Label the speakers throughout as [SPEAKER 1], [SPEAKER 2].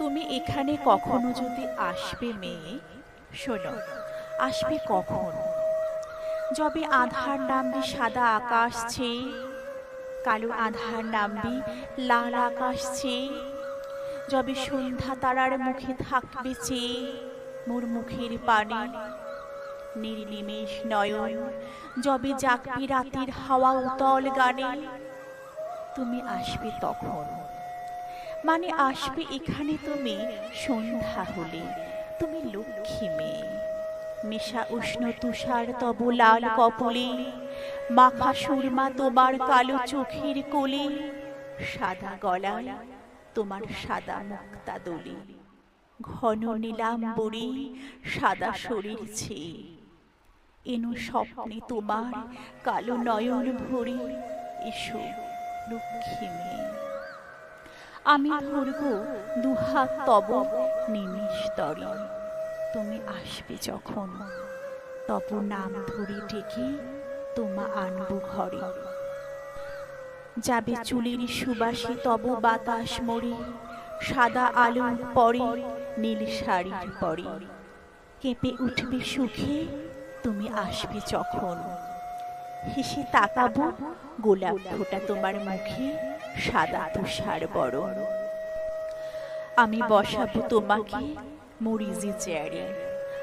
[SPEAKER 1] তুমি এখানে কখনো যদি আসবে মেয়ে, শোনো, আসবে কখন? যবে আধার নামবি সাদা আকাশ ছেয়ে কালো আধার নামবি লাল আকাশ চেয়ে যবে সন্ধ্যা তারার মুখে থাকবে চেয়ে মোর মুখের পানে নির্নিমেষ নয়ন, যবে জাগবি রাতের হাওয়া উতল গানে, তুমি আসবে তখন। মানে আসবে এখানে তুমি সন্ধ্যা হলে। তুমি লক্ষ্মী মেয়ে। নেশা উষ্ণ তুষার তব লাল কপলে। মাখা সুরমা তোমার কালো চোখের কোলে। সাদা গলায় তোমার সাদা মুক্তা দোলে। ঘন নীলাম বড়ি সাদা শরীর ছেয়ে। এনো স্বপ্নে তোমার কালো নয়ন ভরে। এসো লক্ষ্মী মেয়ে। আমি ধরব দুহাত তব নিমিষ তরে তুমি আসবে যখন, তব নাম ধরে ডেকে তোমা আনব ঘরে। যাবে চুলির সুবাসে তব বাতাস মরে, সাদা আলো পরে নীল শাড়ির পরে। কেঁপে উঠবে সুখে, তুমি আসবে যখন। হেসে তাকাবো গোলাপ ফোটা তোমার মুখে সাদা তুষার বরণ। আমি বসাবো তোমাকে মরিজি চেয়ারে।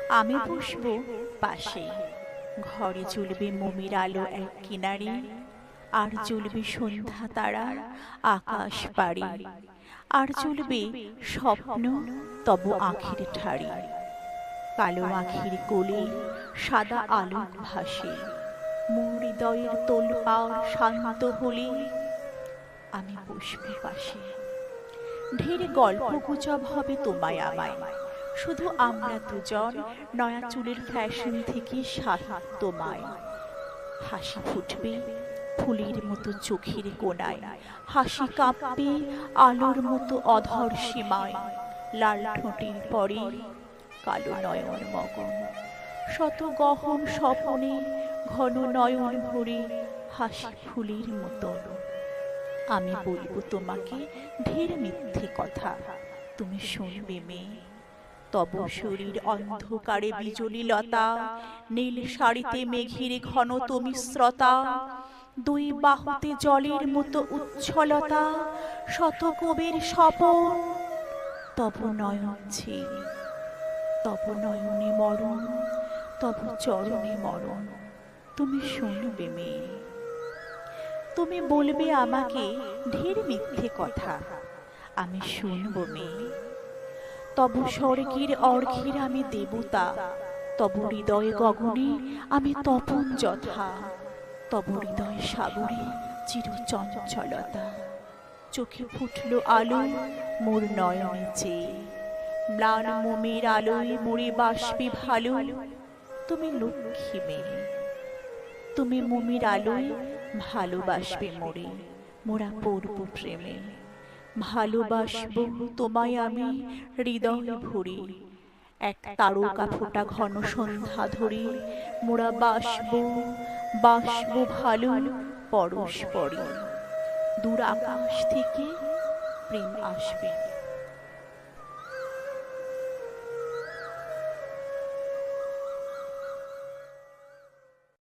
[SPEAKER 1] আমি বসবো পাশে। ঘরে চলবে মমির আলো এক কিনারে। আর চলবে সন্ধ্যা তারার আকাশ পাড়ি। আর চলবে স্বপ্ন তব আখির ঠাড়ি। কালো আখির কোলে সাদা আলোক ভাসে। হৃদয়ের তোলপাড় শান্ত হলে আমি বসবো পাশে। ঢের গল্প গুজব হবে তোমায় আমায়। শুধু আমরা দুজন, নয়া চুলের ফ্যাশন থেকে সাহিত্যময় হাসি ফুটবে ফুলের মতো চোখের কোনায় হাসি কাঁপবে আলোর মতো অধর সীমায়। লাল ঠোঁটির পরে কালো নয়ন মগন। শত গহন স্বপনে ঘন নয়ন ভরে হাসি ফুলের মতন। আমি বলব তোমাকে ঢের মিথ্যে কথা। তুমি শুনবে মেয়ে তব শরীর অন্ধকারে বিজলি লতা নীল শাড়িতে মেঘের ঘন তুমি শ্রতা দুই বাহুতে জলের মতো উচ্ছলতা শত কবির স্বপন। তব নয়ন ছে তব নয়নে মরণ, তব চরণে মরণ। তুমি শুনবে মেয়ে তুমি বলবে আমাকে ঢের মিথ্যে কথা। আমি শুনব মেয়ে তব স্বর্গের অর্ঘের আমি দেবতা, তব হৃদয় গগনে আমি তপন যথা, তব হৃদয় সাগরে চির চঞ্চলতা চোখে ফুটল আলো মোর নয়নে চেয়ে। ম্লান মোমের আলোয় মোরে বাসবে ভালো। তুমি লক্ষ্মী মেয়ে তুমি মোমের আলোয় ভালোবাসবে মোরে, মোরা পড়ব প্রেমে। ভালোবাসবো তোমায় আমি, হৃদয় ভরে। এক তারকা ফোটা ঘন সন্ধ্যা ধরে, মোরা বাসবো বাসবো ভালো পরস্পরে। দূর আকাশ থেকে প্রেম আসবে।